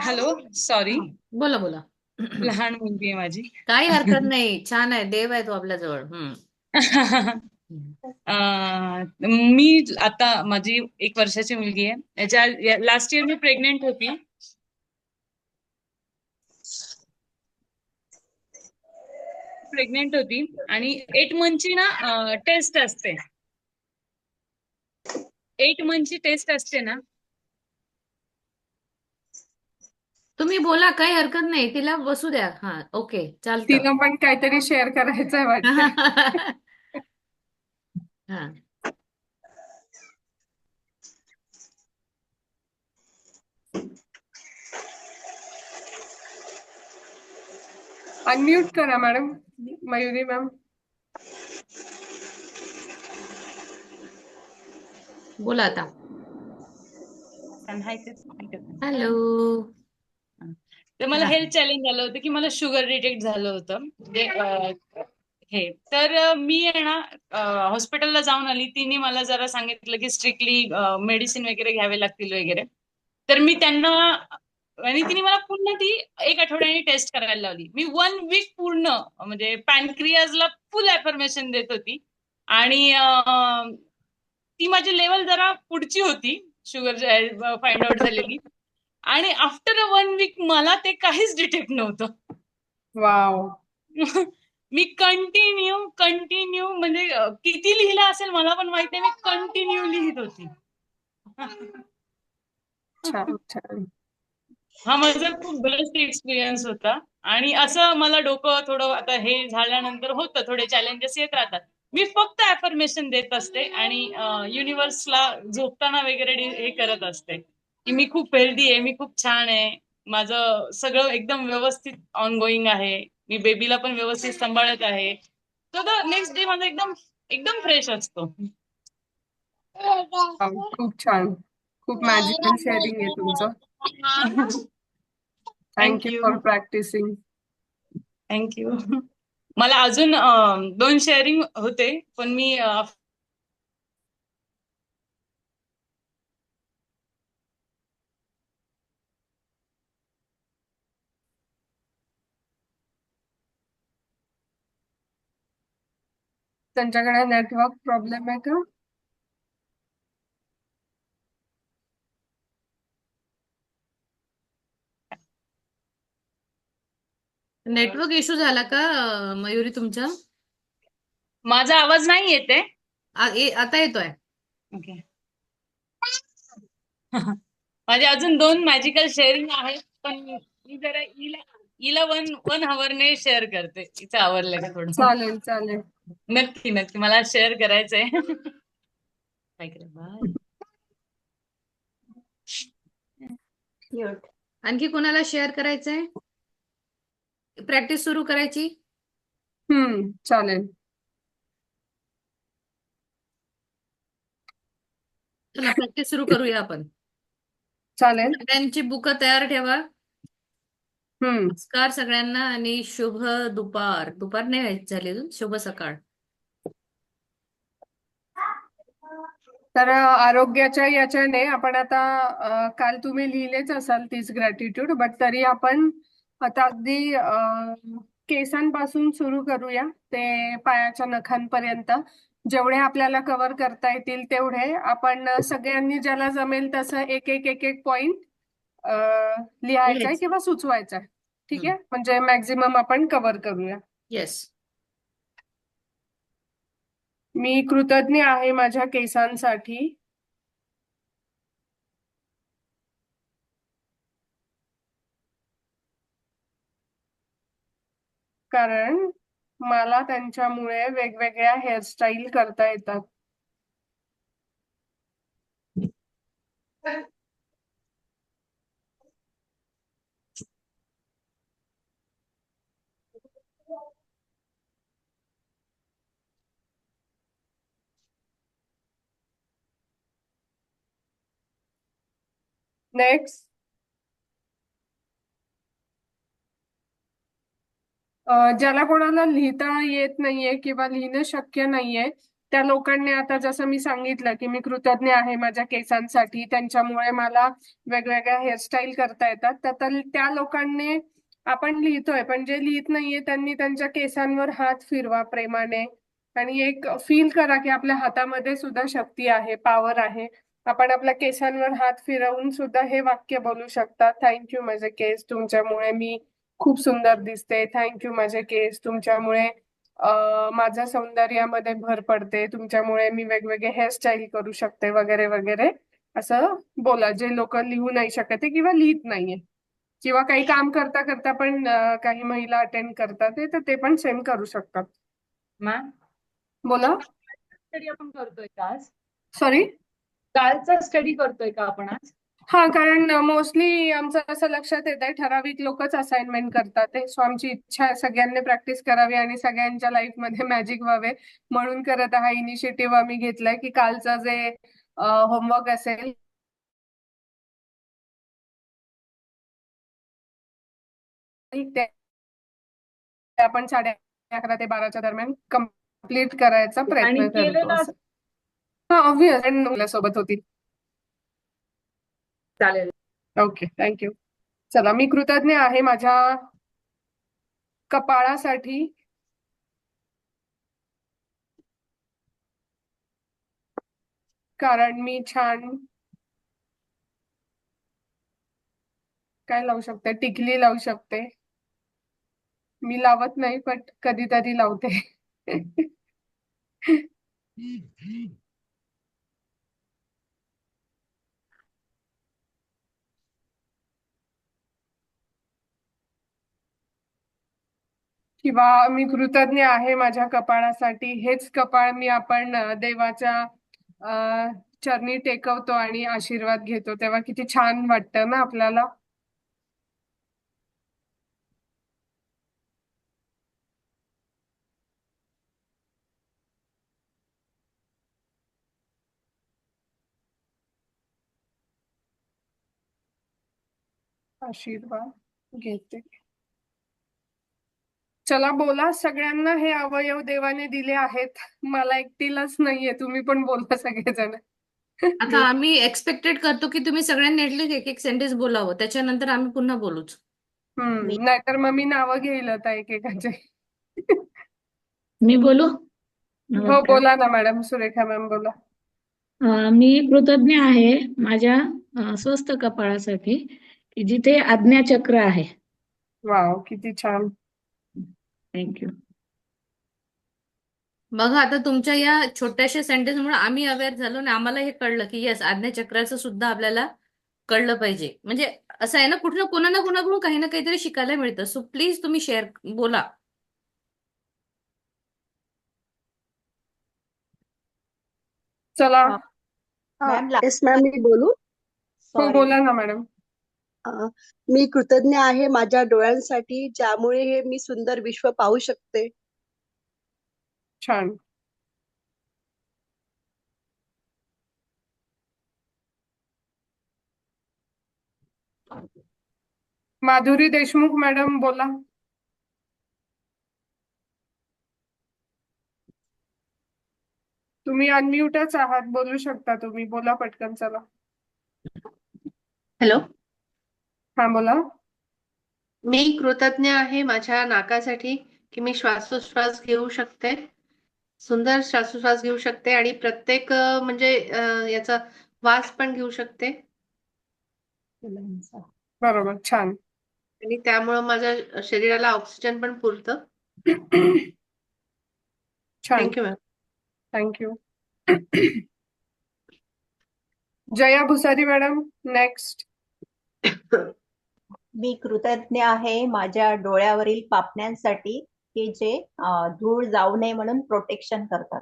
Hello sorry बोला बोला. लहान मुलगी आहे माझी. काही हरकत नाही. छान आहे. देव आहे तो आपल्या जवळ मी आता माझी एक वर्षाची मुलगी आहे. याच्या लास्ट इयर मी प्रेग्नेंट होती. प्रेग्नेंट होती आणि एट मंथची ना टेस्ट असते. एट मंथची टेस्ट असते ना. तुम्ही बोला काही हरकत नाही. तिला बसू द्या. हा ओके चालतं. तिनं पण काहीतरी शेअर करायचंय वाटतं. हा. अनम्यूट करा मॅडम मयुरी मॅम बोला आता. हॅलो तर मला. हेल्थ चॅलेंज झालं होतं की मला शुगर डिटेक्ट झालं होतं. म्हणजे अं, हे. तर मी आहे ना हॉस्पिटलला जाऊन आली. तिने मला जरा सांगितलं की स्ट्रिक्टली मेडिसिन वगैरे घ्यावे लागतील वगैरे. तर मी त्यांना आणि तिने मला पुन्हा ती एक आठवड्याने टेस्ट करायला लावली. मी वन वीक पूर्ण म्हणजे पॅनक्रियाजला फुल अफर्मेशन देत होती. आणि ती माझी लेवल जरा पुढची होती. शुगर फाइंड आउट झालेली. आणि आफ्टर अ वन वीक मला ते काहीच डिटेक्ट नव्हतं. वाव मी कंटिन्यू कंटिन्यू म्हणजे किती लिहिलं असेल मला पण माहीत मी कंटिन्यू लिहित होती. हा माझा खूप बेस्ट एक्सपिरियन्स होता. आणि असं मला डोकं थोडं आता हे झाल्यानंतर होतं थोडे चॅलेंजेस येत राहतात. मी फक्त अफर्मेशन देत असते आणि युनिव्हर्सला झोपताना वगैरे हे करत असते. की मी खूप हेल्दी आहे मी खूप छान आहे. माझं सगळं एकदम व्यवस्थित ऑनगोईंग आहे. मी बेबीला पण व्यवस्थित सांभाळत आहे. तर नेक्स्ट डे माझा एकदम एकदम फ्रेश असतो. वाव, खूप छान. खूप मॅजिकल शेअरिंग आहे तुमचं. थँक्यू. फॉर प्रॅक्टिसिंग थँक्यू मला अजून अं, दोन शेअरिंग होते पण मी अं, त्यांच्याकडे नेटवर्क प्रॉब्लेम आहे का? नेटवर्क इश्यू झाला का अं, मयुरी तुमचा? माझा आवाज नाही येते. आ- ए- आता येतोय. ओके. माझे अजून दोन मॅजिकल शेअरिंग आहेत पण मी जरा हिला हिला वन वन हवरने शेअर करते. हिचं आवडलं का थोडं. चालेल चालेल. नक्की नक्की. मला शेअर करायचंय. काय करू, बाय. आणखी कोणाला शेअर करायचंय? प्रॅक्टिस सुरू करायची? हम्म चालेल. चला प्रॅक्टिस सुरू करूया आपण. चालेल. सगळ्यांची बुक तयार ठेवा. हम्म. नमस्कार सगळ्यांना आणि शुभ दुपार. दुपार नाही झाली अजून? शुभ सकाळ. तर आरोग्याच्या याच्याने आपण आता काल तुम्ही लिहिलेच असाल तीच ग्रॅटिट्यूड बट तरी आपण आता अगदी केसांपासून सुरू करूया ते पायाच्या नखांपर्यंत. जेवढे आपल्याला कव्हर करता येतील तेवढे. आपण सगळ्यांनी ज्याला जमेल तसं एक एक एक एक पॉइंट लिहायचा. किंवा सुचवायचा आहे ठीक. आहे? म्हणजे मॅक्झिमम आपण कव्हर करूया. येस मी कृतज्ञ आहे माझ्या केसांसाठी. कारण मला त्यांच्यामुळे वेगवेगळ्या हेअरस्टाईल करता येतात. नेक्स्ट ज्याला कोणाला लिहिता येत नाहीये किंवा लिहिणं शक्य नाहीये त्या लोकांनी आता जसं मी सांगितलं की मी कृतज्ञ आहे माझ्या केसांसाठी त्यांच्यामुळे मला वेगवेगळ्या हेअरस्टाईल करता येतात तर त्या लोकांनी आपण लिहितोय पण जे लिहित नाहीये त्यांनी त्यांच्या केसांवर हात फिरवा प्रेमाने. आणि एक फील करा की आपल्या हातामध्ये सुद्धा शक्ती आहे पॉवर आहे. आपण आपल्या केसांवर हात फिरवून सुद्धा हे वाक्य बोलू शकता. थँक्यू माझे केस तुमच्यामुळे मी खूप सुंदर दिसते. थँक्यू माझे केस. तुमच्यामुळे माझ्या सौंदर्यामध्ये भर पडते. तुमच्यामुळे मी वेगवेगळे हेअरस्टाईल करू शकते वगैरे वगैरे. असं बोला. जे लोक लिहू नाही शकत किंवा लिहित नाहीये. किंवा काही काम करता करता पण काही महिला अटेंड करतात तर ते पण सेम करू शकतात. मॅम बोला. स्टडी आपण करतोय का आज? सॉरी कालचा स्टडी करतोय का आपण आज? हा कारण मोस्टली आमचं असं लक्षात येत आहे ठराविक लोकच असाइनमेंट करतात ते. सो आमची इच्छा आहे सगळ्यांनी प्रॅक्टिस करावी आणि सगळ्यांच्या लाईफमध्ये मॅजिक व्हावे. म्हणून करत हा इनिशिएटिव्ह आम्ही घेतलाय की कालचं जे होमवर्क असेल ते आपण साडे अकरा ते बाराच्या दरम्यान कंप्लीट करायचा प्रयत्न करतो. हा ऑब्विस सोबत होती. चालेल. ओके थँक्यू चला मी कृतज्ञ आहे माझ्या कपाळासाठी. कारण मी छान काय लावू शकते? टिकली लावू शकते. मी लावत नाही पण कधीतरी लावते. किंवा मी कृतज्ञ आहे माझ्या कपाळासाठी हेच कपाळ मी आपण देवाच्या चरणी टेकवतो आणि आशीर्वाद घेतो. तेव्हा किती छान वाटतं ना आपल्याला? आशीर्वाद घेते. चला बोला सगळ्यांना हे अवयव देवाने दिले आहेत. मला एकटीलाच नाहीये तुम्ही पण बोला सगळेजण. आता आम्ही एक्सपेक्टेड करतो की तुम्ही सगळ्यांनी ऍटलीस्ट एक एक सेंटेन्स बोलावं. त्याच्यानंतर आम्ही पुन्हा बोलूच. हम्म नाहीतर मग मी नावं घेईल आता एकेकाचे. मी बोलू? हो. बोला ना मॅडम सुरेखा मॅम बोला. अ, मी कृतज्ञ आहे माझ्या अ, स्वस्थ कपाळासाठी की जिथे आज्ञाचक्र आहे. वाव किती छान. थँक्यू बघा आता तुमच्या या छोट्याशा सेंटेन्समुळे आम्ही अवेअर झालो आणि आम्हाला हे कळलं की येस आज्ञाचक्राचं सुद्धा आपल्याला कळलं पाहिजे. म्हणजे असं आहे ना कुठं कोणा ना कोणाकडून काही ना काहीतरी शिकायला मिळतं. सो प्लीज तुम्ही शेअर बोला. चला. मॅम येस मॅम मी बोलू. हो बोला ना मॅडम. मी कृतज्ञ आहे माझ्या डोळ्यांसाठी ज्यामुळे हे मी सुंदर विश्व पाहू शकते. छान. माधुरी देशमुख मॅडम बोला. तुम्ही अनम्यूटच आहात बोलू शकता तुम्ही. बोला पटकन चला. हॅलो हा बोला. मी कृतज्ञ आहे माझ्या नाकासाठी की मी श्वासोश्वास घेऊ शकते. सुंदर श्वासोश्वास घेऊ शकते आणि प्रत्येक म्हणजे याचा वास पण घेऊ शकते. बरोबर छान. आणि त्यामुळं माझ्या शरीराला ऑक्सिजन पण पुरतं. Thank you ma'am thank you Jaya Bhusari madam next मी कृतज्ञ आहे माझ्या डोळ्यावरील पापण्यांसाठी की जे धूळ जाऊ नये म्हणून प्रोटेक्शन करतात.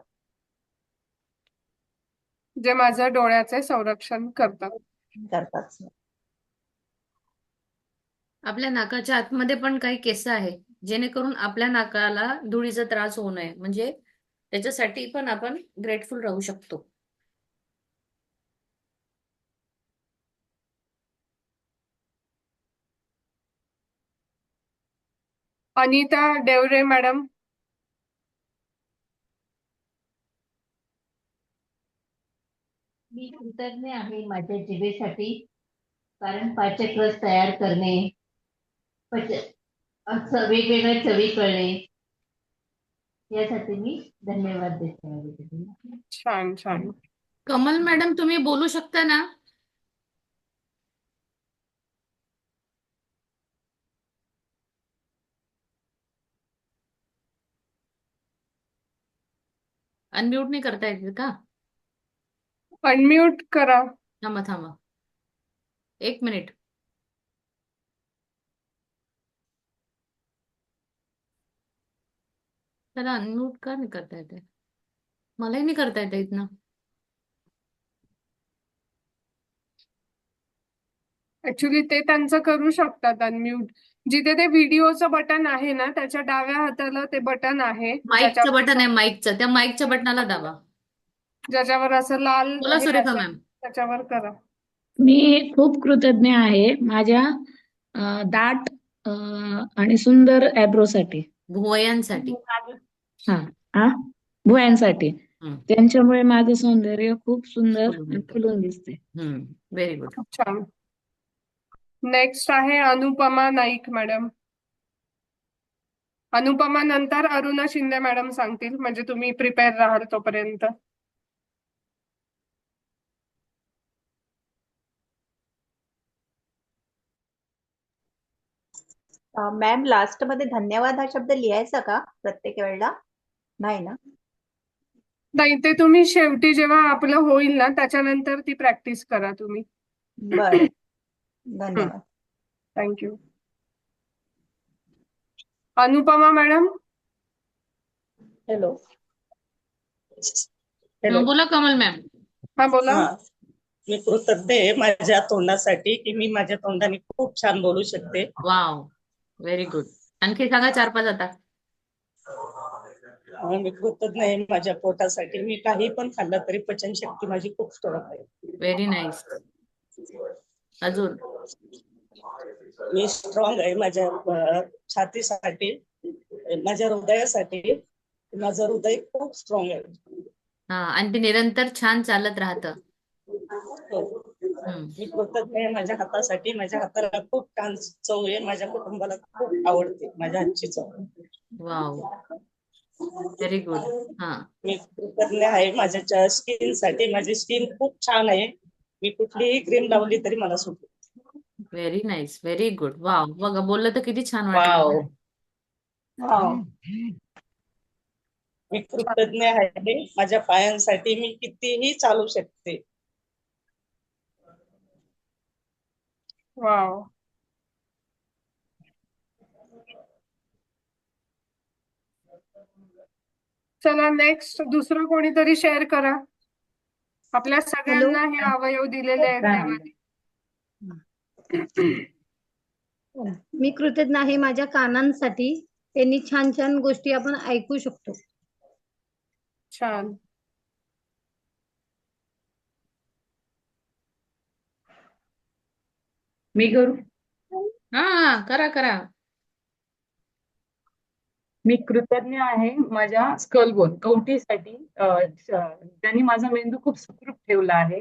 जे माझ्या डोळ्याचे संरक्षण करतात. करतात. आपल्या नाकाच्या आतमध्ये पण काही केस आहे जेणेकरून आपल्या नाकाला धुळीचा त्रास होऊ नये. म्हणजे त्याच्यासाठी पण आपण ग्रेटफुल राहू शकतो. अनिता डेवरे मॅडम. मी कृतज्ञ आहे माझ्या जिभेसाठी कारण पाचक तयार करणे पच असं वेगवेगळ्या चवी कळणे यासाठी मी धन्यवाद देते. छान छान. कमल मॅडम तुम्ही बोलू शकता ना? अनम्यूट नाही करता येते का? अनम्यूट करा. थांबा थांबा. एक मिनिट. त्याला अनम्यूट का नाही करता येते? मलाही नाही करता येते इथनं. ऍक्च्युली ते त्यांचं करू शकतात अनम्यूट जिथे ते व्हिडिओचं बटन आहे ना त्याच्या डाव्या हाताला ते बटन आहे. माईकचं ज्याच्यावर बटन आहे माईकचं. त्या माईकच्या बटनाला दाबा. ज्याच्यावर असं लाल बोला हे सुरेखा असेल, मॅम. त्याच्यावर करा. मी खूप कृतज्ञ आहे माझ्या अं, दाट अं, आणि सुंदरसाठी भुवयांसाठी. हा हा? भुवयांसाठी. हं. त्यांच्यामुळे माझं सौंदर्य खूप सुंदर फुलून आणि येतं. फुलून दिसते. व्हेरी गुड खूप छान. नेक्स्ट आहे अनुपमा नाईक मॅडम अनुपमा नंतर अरुणा शिंदे मॅडम सांगतील. म्हणजे तुम्ही प्रिपेअर राहाल तोपर्यंत. मॅम लास्टमध्ये धन्यवाद हा शब्द लिहायचा का? प्रत्येक वेळेला? नाही ना? नाही ते तुम्ही शेवटी जेव्हा आपलं होईल ना त्याच्यानंतर ती प्रॅक्टिस करा तुम्ही. बरं. धन्यवाद. Thank you Anupama madam? Hello. Hello. बोला कमल मॅम. हा बोला. हा. मी कृतज्ञ आहे माझ्या तोंडासाठी की मी माझ्या तोंडाने खूप छान बोलू शकते. वाव. व्हेरी गुड आणखी सांगा चार पाच आता. मी कृतज्ञ आहे माझ्या पोटासाठी. मी काही पण खाल्लं तरी पचनशक्ती माझी खूप स्ट्रॉंग आहे. व्हेरी नाईस अजून? मी स्ट्रॉंग आहे माझ्या छातीसाठी माझ्या हृदयासाठी. माझं हृदय खूप स्ट्रॉंग आहे. हा आणि ते निरंतर छान चालत राहतं. हो. मी कृतज्ञ आहे माझ्या हातासाठी. माझ्या हाताला खूप छान चव आहे. माझ्या कुटुंबाला खूप आवडते. माझ्या हातची चव. वाव. व्हेरी गुड हा. मी कृतज्ञ आहे माझ्या स्किनसाठी. माझी स्किन खूप छान आहे. मी कुठलीही क्रीम लावली तरी मला suit very nice very good wow बघा बोललं तर किती छान वाव वाटलं मी कृतज्ञ आहे. माझ्या पायांसाठी मी कितीही चालू शकते. वाव चला नेक्स्ट दुसरं कोणीतरी शेअर करा. आपल्या सगळ्यांना हे अवयव दिलेले आहेत देवाने. मी कृतज्ञ आहे माझ्या कानांसाठी. त्यांनी छान छान गोष्टी आपण ऐकू शकतो. छान. मी करू? हा. हा करा करा. मी कृतज्ञ आहे माझ्या स्कलबोन कवटीसाठी. त्यांनी माझा मेंदू खूप सुखरूप ठेवला आहे.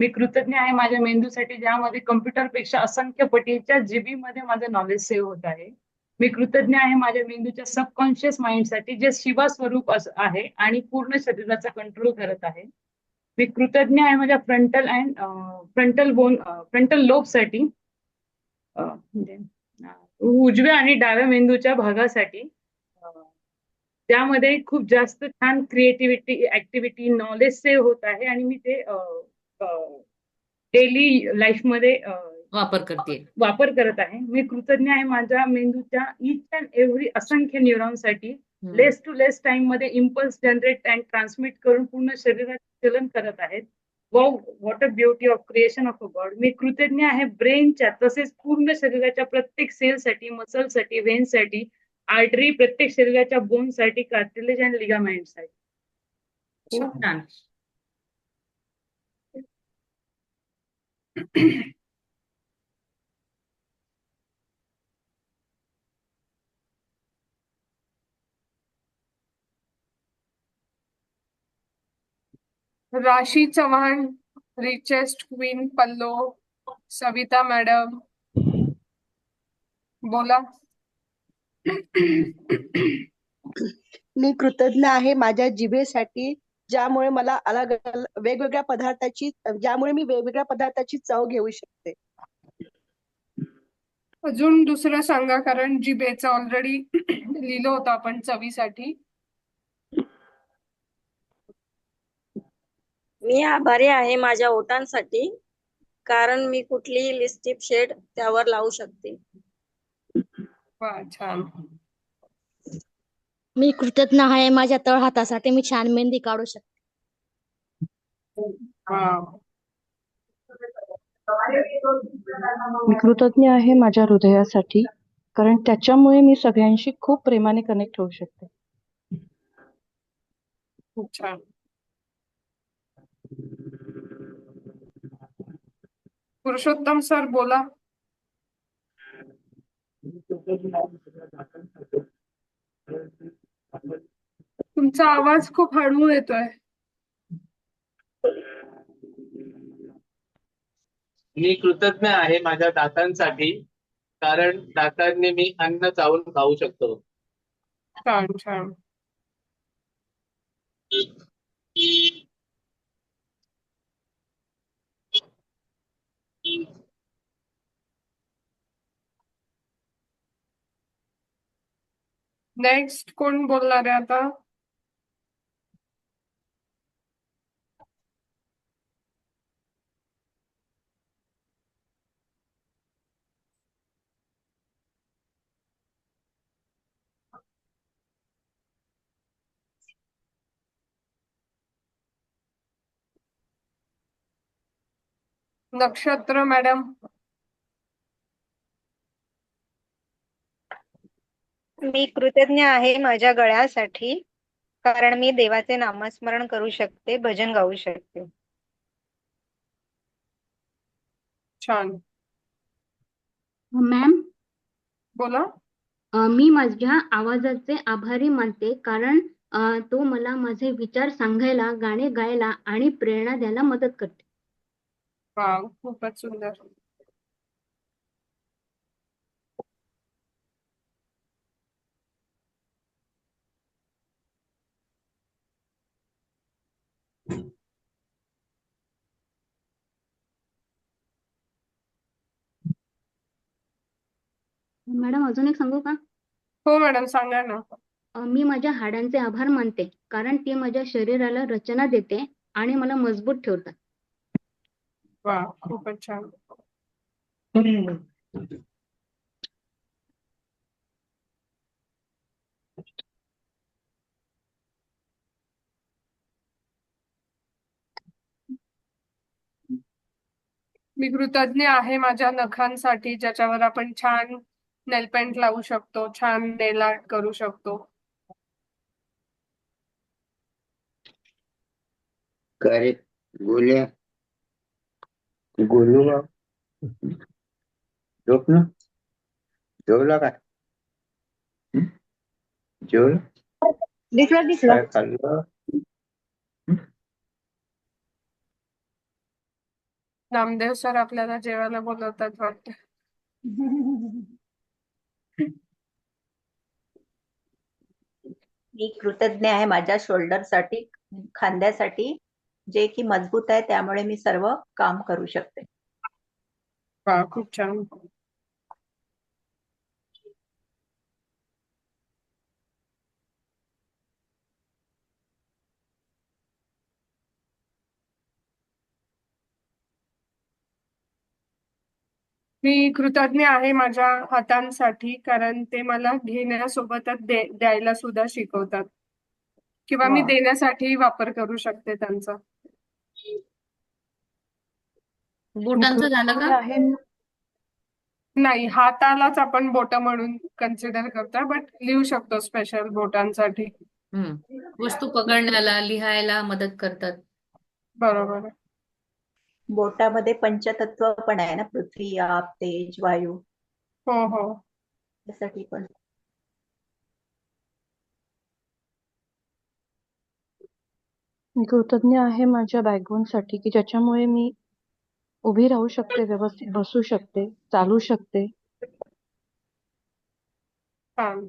मी कृतज्ञ आहे माझ्या मेंदूसाठी ज्यामध्ये कम्प्युटरपेक्षा असंख्य पटीच्या जीबी मध्ये माझं नॉलेज सेव्ह होत आहे. मी कृतज्ञ आहे माझ्या मेंदूच्या सबकॉन्शियस माइंडसाठी जे शिवा स्वरूप आहे आणि पूर्ण शरीराचा कंट्रोल करत आहे. मी कृतज्ञ आहे माझ्या frontal and frontal bone frontal लोबसाठी म्हणजे, उजव्या आणि डाव्या मेंदूच्या भागासाठी. त्यामध्ये खूप जास्त छान क्रिएटिव्हिटी ऍक्टिव्हिटी नॉलेज सेव्ह होत आहे आणि मी ते डेली लाईफमध्ये वापर करते. वापर करत आहे. मी कृतज्ञ आहे माझ्या मेंदूच्या इच अँड एव्हरी असंख्य न्यूरॉनसाठी लेस टू लेस टाइममध्ये इम्पल्स जनरेट अँड ट्रान्समिट करून पूर्ण शरीरात चलन करत आहेत. Wow what a beauty of creation of a god मी कृतज्ञ आहे ब्रेनच्या तसेच पूर्ण शरीराच्या प्रत्येक सेलसाठी मसलसाठी व्हेनसाठी आर्टरी प्रत्येक शरीराच्या बोनसाठी कार्टिलेज अँड लिगामेंटसाठी खूप छान. राशी चव्हाण रिचेस्ट क्वीन पल्लो सविता मॅडम बोला. मी कृतज्ञ आहे माझ्या जिभेसाठी ज्यामुळे मला अलग अल- वेगवेगळ्या पदार्थाची ज्यामुळे मी वेगवेगळ्या पदार्थाची चव घेऊ शकते. अजून दुसरं सांगा कारण जिभेचं ऑलरेडी लिहिलं होतं आपण चवीसाठी. मी आभारी आहे माझ्या ओठांसाठी कारण मी कुठलीही लिपस्टिक शेड त्यावर लावू शकते. वा छान. मी कृतज्ञ आहे माझ्या तळहातासाठी मी छान मेहंदी काढू शकते मी कृतज्ञ आहे माझ्या हृदयासाठी कारण त्याच्यामुळे मी सगळ्यांशी खूप प्रेमाने कनेक्ट होऊ शकते. खूप छान. पुरुषोत्तम सर बोला. तुमचा आवाज खूप हळू येतोय. मी कृतज्ञ आहे माझ्या दातांसाठी कारण दातांनी मी अन्न चावून खाऊ शकतो. छान छान. नेक्स्ट कोण बोलणार आहे आता? नक्षत्र मॅडम. मी कृतज्ञ आहे माझ्या गळ्यासाठी कारण मी देवाचे नामस्मरण करू शकते भजन गाऊ शकते. छान. मॅम बोला. अ, मी माझ्या आवाजाचे आभारी मानते कारण अ, तो मला माझे विचार सांगायला गाणे गायला आणि प्रेरणा द्यायला मदत करते. खूपच सुंदर. मॅडम अजून एक सांगू का? हो मॅडम सांगा ना. अ, मी माझ्या हाडांचे आभार मानते कारण ते माझ्या शरीराला रचना देते आणि मला मजबूत ठेवतात. वा खूपच छान. मी कृतज्ञ आहे माझ्या नखांसाठी ज्याच्यावर आपण छान नेलपेंट लावू शकतो छान नेल आर्ट करू शकतो. करे गोल्या गोलू का झोपलं जेवला काय? हं? जेवलं? दिसलं दिसलं. खाल्लं? नामदेव सर आपल्याला जेवायला बोलवतात वाटतं. मी कृतज्ञ आहे माझ्या शोल्डरसाठी खांद्यासाठी जे की मजबूत आहे त्यामुळे मी सर्व काम करू शकते. खूप छान. मी कृतज्ञ आहे माझ्या हातांसाठी कारण ते मला घेण्यासोबतच दे द्यायला सुद्धा शिकवतात. किंवा मी वा. देण्यासाठी वापर करू शकते त्यांचा. बोटांचं झालं का? नाही हातालाच आपण बोट म्हणून कन्सिडर करतो बट लिहू शकतो स्पेशल बोटांसाठी. वस्तू पकडण्याला लिहायला मदत करतात. बरोबर. आहे. बोटामध्ये पंचतत्व पण आहे ना पृथ्वी आप तेज वायू. हो हो. त्यासाठी पण. मी कृतज्ञ आहे माझ्या बॅकबोनसाठी की ज्याच्यामुळे मी उभी राहू शकते, व्यवस्थित बसू शकते, चालू शकते. छान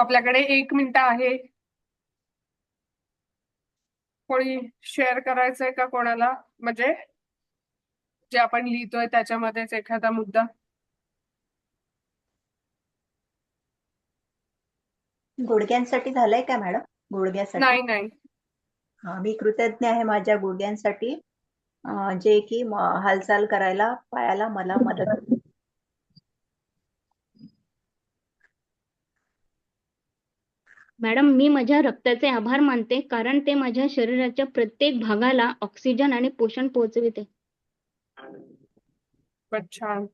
तो आपल्याकडे एक मिनिट आहे. कोणी शेअर करायचंय का कोणाला? म्हणजे जे आपण लिहितोय त्याच्यामध्येच एखादा मुद्दा. गुडघ्यांसाठी झालंय का मॅडम? गुडघ्यासाठी? नाही नाही. हा, मी कृतज्ञ आहे माझ्या गुडघ्यांसाठी. जे की हालचाल करायला पायाला मला मदत मॅडम मी माझ्या रक्ताचे आभार मानते कारण ते माझ्या शरीराच्या प्रत्येक भागाला ऑक्सिजन आणि पोषण पोहोचविते. छान.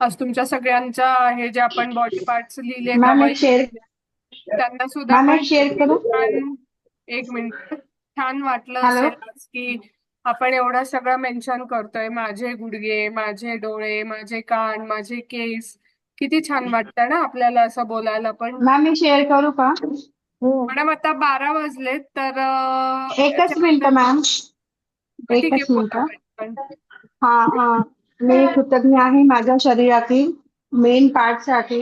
आज तुमच्या सगळ्यांच्या हे जे आपण बॉडी पार्ट्स लिहिले त्यांना सुद्धा एक शेअर करू? छान एक मिनिट. छान वाटलं की आपण एवढं सगळं मेन्शन करतोय. माझे गुडघे माझे डोळे माझे कान माझे केस. किती छान वाटतं ना आपल्याला असं बोलायला पण. मॅम मी शेअर करू का? मॅडम आता बारा वाजलेत तर अं, एकच मिनिट मॅम ठीक आहे एकच बोला मिनिट पण. हा हा. मी कृतज्ञ आहे माझ्या शरीरातील मेन पार्टसाठी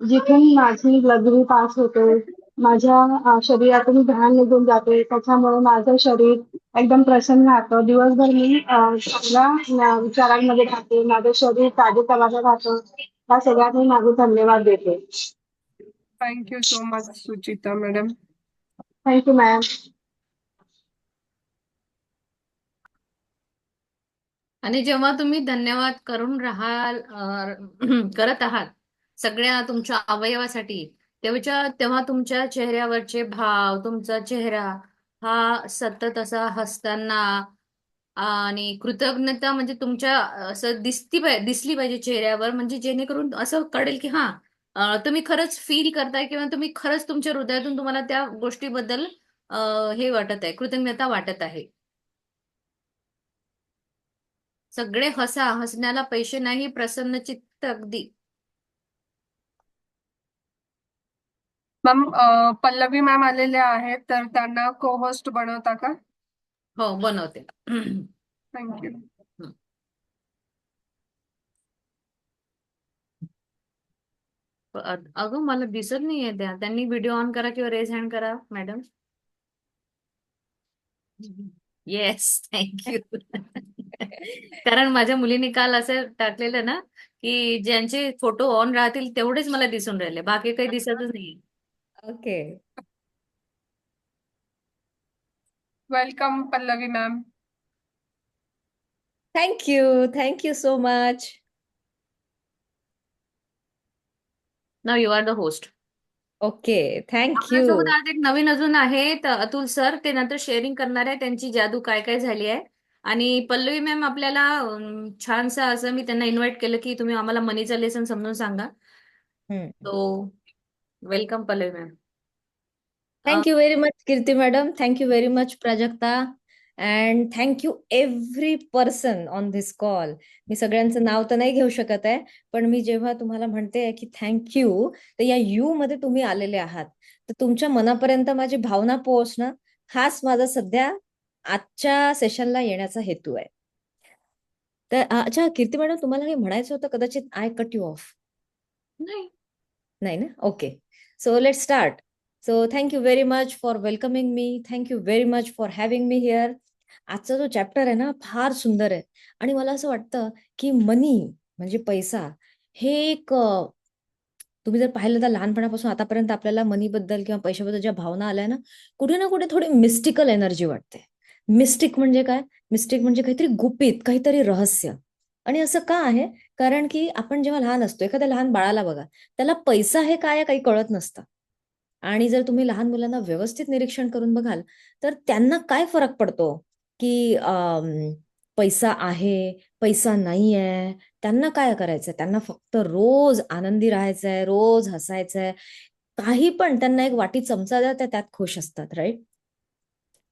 जिथून माझी लघवी पास होते. माझ्या शरीरातून घाण निघून जाते. त्याच्यामुळे माझं शरीर एकदम प्रसन्न राहतं. दिवसभर मी चांगल्या विचारांमध्ये राहते. माझं शरीर ताजेतवानं राहतं. त्या सगळ्यांनी माझे धन्यवाद देते. Thank you so much Suchita madam thank you ma'am आणि जेव्हा तुम्ही धन्यवाद करून राहाल करत आहात सगळ्या तुमच्या अवयवासाठी तेव्हा तेव्हा तुमच्या चेहऱ्यावरचे भाव तुमचा चेहरा हा सतत असा हसताना आणि कृतज्ञता म्हणजे तुमच्या असं दिसती पाहिजे दिसली पाहिजे चेहऱ्यावर. म्हणजे जेणेकरून असं कळेल की हा तुम्ही खरंच फील करताय किंवा तुम्ही खरंच तुमच्या हृदयातून तुम्हाला त्या गोष्टीबद्दल हे वाटत आहे कृतज्ञता वाटत आहे. सगळे हसा हसण्याला पैसे नाही प्रसन्न चित्त अगदी. मॅम पल्लवी मॅम आलेल्या आहेत तर त्यांना को होस्ट बनवता का? हो बनवते. थँक्यू अगं मला दिसत नाहीये त्या. त्यांनी व्हिडिओ ऑन करा किंवा रेज हँड करा मॅडम येस थँक्यू कारण माझ्या मुलीने काल असं टाकलेलं ना की ज्यांचे फोटो ऑन राहतील तेवढेच मला दिसून राहिले. बाकी काही दिसतच नाही okay welcome Pallavi ma'am thank you thank you so much now you are the host okay thank you आपल्यासोबत आज एक नवीन अजून आहेत अतुल सर ते नंतर शेअरिंग करणार आहे. त्यांची जादू काय काय झाली आहे. आणि पल्लवी मॅम आपल्याला अं, छानसं असं मी त्यांना इन्व्हाइट केलं की तुम्ही आम्हाला मनीचं लेसन समजून सांगा. तो welcome Pallavi ma'am thank you very much Kirti madam thank you very much Prajakta and thank you every person on this call मी सगळ्यांचं नाव तर नाही घेऊ शकत आहे पण मी जेव्हा तुम्हाला म्हणते की थँक्यू तर या यू मध्ये तुम्ही आलेले आहात. तर तुमच्या मनापर्यंत माझी भावना पोहोचणं हाच माझा सध्या आजच्या सेशनला येण्याचा हेतू आहे. तर अच्छा कीर्ती मॅडम तुम्हाला काही म्हणायचं होतं? कदाचित आय कट यू ऑफ नाही. नाही ना? Okay so let start so thank you very much for welcoming me thank you very much for having me here. आजचा जो चॅप्टर आहे ना फार सुंदर आहे. आणि मला असं वाटतं की मनी म्हणजे पैसा हे एक तुम्ही जर पाहिलं तर लहानपणापासून आतापर्यंत आपल्याला मनीबद्दल किंवा पैशाबद्दल ज्या भावना आल्या ना कुठे ना कुठे थोडी मिस्टिकल एनर्जी वाटते. मिस्टिक म्हणजे काय? मिस्टिक म्हणजे काहीतरी गुपित काहीतरी रहस्य. आणि असं का आहे? कारण की आपण जेव्हा लहान असतो एखाद्या लहान बाळाला बघा त्याला पैसा हे काय काही कळत नसतं. आणि जर तुम्ही लहान मुलांना व्यवस्थित निरीक्षण करून बघाल तर त्यांना काय फरक पडतो? की पैसा आहे पैसा नाही आहे त्यांना काय करायचंय? त्यांना फक्त रोज आनंदी राहायचंय रोज हसायचंय. काही पण त्यांना एक वाटी चमचा द्या त्या त्यात खुश असतात राईट